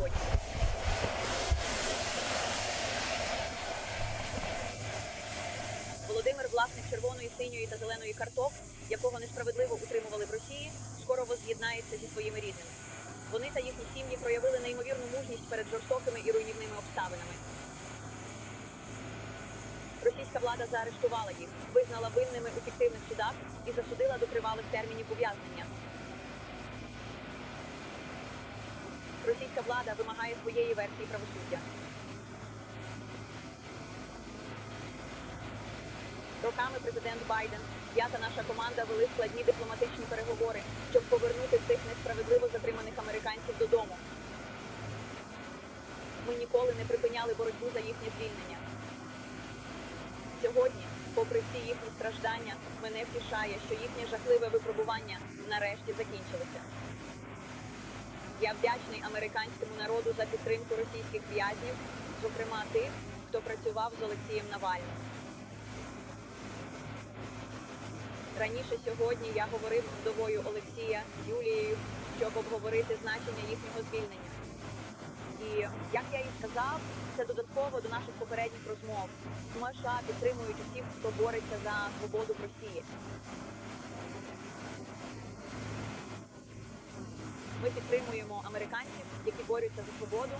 сьогодні. Володимир, власник червоної, синьої та зеленої карток, якого несправедливо утримували в Росії, скоро воз'єднається зі своїми рідними. Вони та їхні сім'ї проявили неймовірну мужність перед жорстокими і руйнівними обставинами. Російська влада заарештувала їх, визнала винними у фіктивних судах і засудила до тривалих термінів ув'язнення. Російська влада вимагає своєї версії правосуддя. Роками президент Байден, я та наша команда вели складні дипломатичні переговори, щоб повернути цих несправедливо затриманих американців додому. Ми ніколи не припиняли боротьбу за їхнє звільнення. Сьогодні, попри всі їхні страждання, мене втішає, що їхнє жахливе випробування нарешті закінчилося. Я вдячний американському народу за підтримку російських в'язнів, зокрема тих, хто працював з Олексієм Навальним. Раніше сьогодні я говорив з вдовою Олексія Юлією, щоб обговорити значення їхнього звільнення. І як я і сказав, це додатково до наших попередніх розмов. США підтримують усіх, хто бореться за свободу в Росії. Ми підтримуємо американців, які борються за свободу,